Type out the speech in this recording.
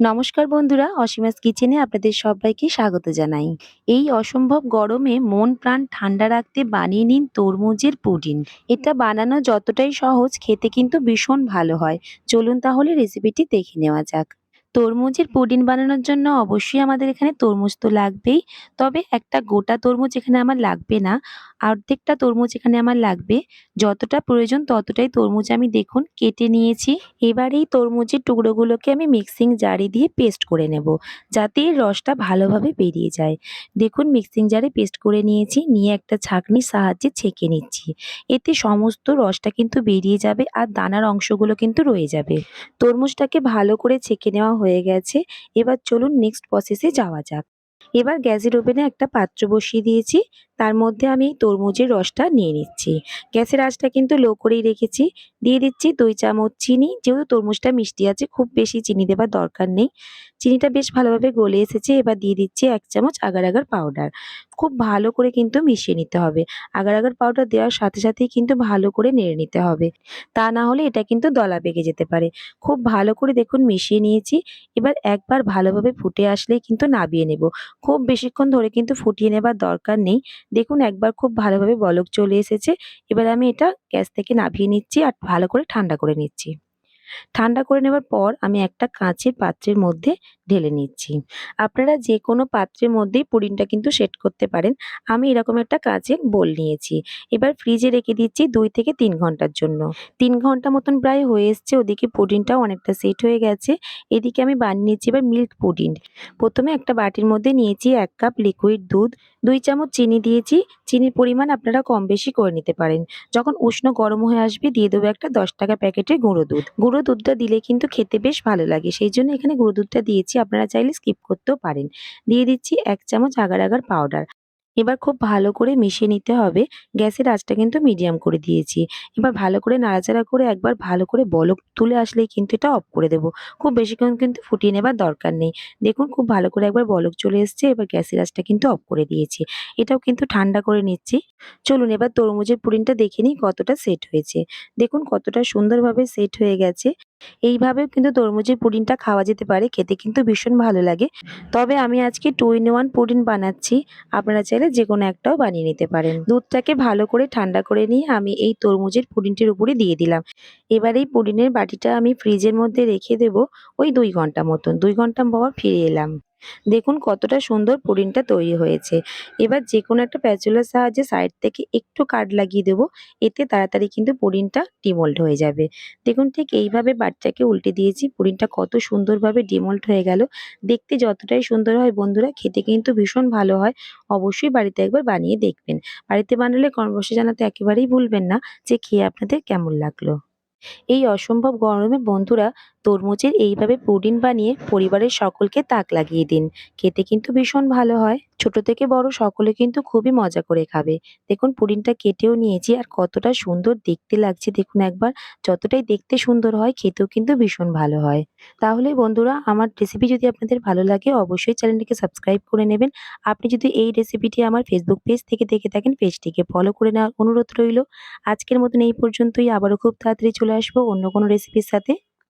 নমস্কার বন্ধুরা, অসীমাস কিচেনে আপনাদের সবাইকে স্বাগত জানাই। এই অসম্ভব গরমে মন প্রাণ ঠান্ডা রাখতে বানিয়ে নিন তরমুজের পুডিং। এটা বানানো যতটাই সহজ, খেতে কিন্তু ভীষণ ভালো হয়। চলুন তাহলে রেসিপিটি দেখে নেওয়া যাক। তরমুজের পুডিং বানানোর জন্য অবশ্যই আমাদের এখানে তরমুজ তো লাগবেই। তবে একটা গোটা তরমুজ এখানে আমার লাগবে না। অর্ধেকটা তরমুজ এখানে আমার লাগবে। যতটা প্রয়োজন ততটাই তরমুজ আমি দেখুন কেটে নিয়েছি। এবার এই তরমুজের টুকরোগুলোকে আমি মিক্সিং জারে দিয়ে পেস্ট করে নেব যাতে রসটা ভালোভাবে বেরিয়ে যায়। দেখুন মিক্সিং জারে পেস্ট করে নিয়েছি, নিয়ে একটা ছাঁকনির সাহায্যে ছেঁকে নিচ্ছি। এতে সমস্ত রসটা কিন্তু বেরিয়ে যাবে আর দানার অংশগুলো কিন্তু রয়ে যাবে। তরমুজটাকে ভালো করে ছেঁকে নেওয়া হয়ে গেছে। এবার চলুন নেক্সট প্রসেসে যাওয়া যাক। এবার গ্যাসের ওভেনে একটা পাত্র বসিয়ে দিয়েছি। তার মধ্যে আমি তরমুজের রসটা নিয়ে নিচ্ছি। গ্যাসের আঁচটা কিন্তু লো করেই রেখেছি। দিয়ে দিচ্ছি দুই চামচ চিনি। যেহেতু তরমুজটা মিষ্টি আছে, খুব বেশি চিনি দেবার দরকার নেই। চিনিটা বেশ ভালোভাবে গলে এসেছে। এবার দিয়ে দিচ্ছি এক চামচ আগার আগার পাউডার। খুব ভালো করে কিন্তু মিশিয়ে নিতে হবে। আগার আগার পাউডার দেওয়ার সাথে সাথেই কিন্তু ভালো করে নেড়ে নিতে হবে। তা না হলে এটা কিন্তু দলা বেগে যেতে পারে। খুব ভালো করে দেখুন মিশিয়ে নিয়েছি। এবার একবার ভালোভাবে ফুটে আসলেই কিন্তু নাবিয়ে নেব। খুব বেশিক্ষণ ধরে কিন্তু ফুটিয়ে নেবার দরকার নেই। দেখুন একবার খুব ভালোভাবে বলক চলে এসেছে। এবার আমি এটা গ্যাস থেকে নামিয়ে নিচ্ছি আর ভালো করে ঠান্ডা করে নিচ্ছি। ঠান্ডা করে নেবার পর আমি একটা কাঁচের পাত্রের মধ্যে ঢেলে নিচ্ছি। আপনারা যে কোনো পাত্রের মধ্যেই পুডিংটা কিন্তু সেট করতে পারেন। আমি এরকম একটা কাঁচের বোল নিয়েছি। এবার ফ্রিজে রেখে দিচ্ছি দুই থেকে তিন ঘণ্টার জন্য। তিন ঘণ্টা মতন প্রায় হয়ে এসছে, ওদিকে পুডিংটাও অনেকটা সেট হয়ে গেছে। এদিকে আমি বানিয়ে নিচ্ছি এবার মিল্ক পুডিং। প্রথমে একটা বাটির মধ্যে নিয়েছি এক কাপ লিকুইড দুধ দুই চামচ চিনি দিয়েছি। চিনির পরিমাণ আপনারা কম বেশি করে নিতে পারেন। যখন উষ্ণ গরম হয়ে আসবে, দিয়ে দেবো একটা দশ টাকা প্যাকেটের গুঁড়ো দুধ। গুঁড়ো দুধটা দিলে কিন্তু খেতে বেশ ভালো লাগে। সেই জন্য এখানে গুঁড়ো দুধটা দিয়েছি, আপনারা চাইলে স্কিপ করতেও পারেন। দিয়ে দিচ্ছি এক চামচ আগার আগার পাউডার এবার খুব ভালো করে মিশিয়ে নিতে হবে। গ্যাসের আঁচটা কিন্তু মিডিয়াম করে দিয়েছি। এবার ভালো করে নাড়াচাড়া করে একবার ভালো করে বলক তুলে আসলেই কিন্তু এটা অফ করে দেবো। খুব বেশিক্ষণ কিন্তু ফুটিয়ে নেবার দরকার নেই। দেখুন খুব ভালো করে একবার বলক চলে এসছে, এবার গ্যাসের আঁচটা কিন্তু অফ করে দিয়েছি। এটাও কিন্তু ঠান্ডা করে নিচ্ছি। চলুন এবার তরমুজের পুডিংটা দেখে নিই কতটা সেট হয়েছে। দেখুন কতটা সুন্দরভাবে সেট হয়ে গেছে। এইভাবেও কিন্তু তরমুজের পুডিংটা খাওয়া যেতে পারে, খেতে কিন্তু ভীষণ ভালো লাগে। তবে আমি আজকে টু ইন ওয়ান পুডিং বানাচ্ছি, আপনারা চাইলে যে কোনো একটাও বানিয়ে নিতে পারেন। দুধটাকে ভালো করে ঠান্ডা করে নিয়ে আমি এই তরমুজের পুডিংটির উপরে দিয়ে দিলাম। এবার এই পুডিংয়ের বাটিটা আমি ফ্রিজের মধ্যে রেখে দেব ওই দুই ঘণ্টা মতন। দুই ঘণ্টা পর ফিরে এলাম। দেখুন কতটা সুন্দর পুডিংটা তৈরি হয়েছে। এবার যে কোনো একটা প্যাচুলার সাহায্যে সাইড থেকে একটু কাট লাগিয়ে দেবো, এতে তাড়াতাড়ি কিন্তু পুডিংটা ডিমোল্ড হয়ে যাবে। দেখুন ঠিক এইভাবে বাচ্চাকে উল্টে দিয়েছি পুডিংটা কত সুন্দরভাবে ডিমোল্ড হয়ে গেল। দেখতে যতটাই সুন্দর হয় বন্ধুরা, খেতে কিন্তু ভীষণ ভালো হয়। অবশ্যই বাড়িতে একবার বানিয়ে দেখবেন। বাড়িতে বানালে কর্মবশে জানাতে একেবারেই ভুলবেন না যে খেয়ে আপনাদের কেমন লাগল। এই অসম্ভব গরমে বন্ধুরা তরমুজের এইভাবে পুডিং বানিয়ে পরিবারের সকলকে তাক লাগিয়ে দিন। খেতে কিন্তু ভীষণ ভালো হয়। ছোট থেকে বড় সকলে কিন্তু খুবই মজা করে খাবে। দেখুন, পুডিংটা কেটেও নিয়েছি আর কতটা সুন্দর দেখতে লাগছে। দেখুন একবার, যতটাই দেখতে সুন্দর হয়, খেতেও কিন্তু ভীষণ ভালো হয়। তাহলে বন্ধুরা, আমার রেসিপি যদি আপনাদের ভালো লাগে, অবশ্যই চ্যানেলটিকে সাবস্ক্রাইব করে নেবেন। আপনি যদি এই রেসিপিটি আমার ফেসবুক পেজ থেকে দেখে থাকেন পেজটিকে ফলো করে নেওয়ার অনুরোধ রইল। আজকের মতন এই পর্যন্তই। আবারও খুব তাড়াতাড়ি চলে আসব অন্য কোনো রেসিপির সাথে।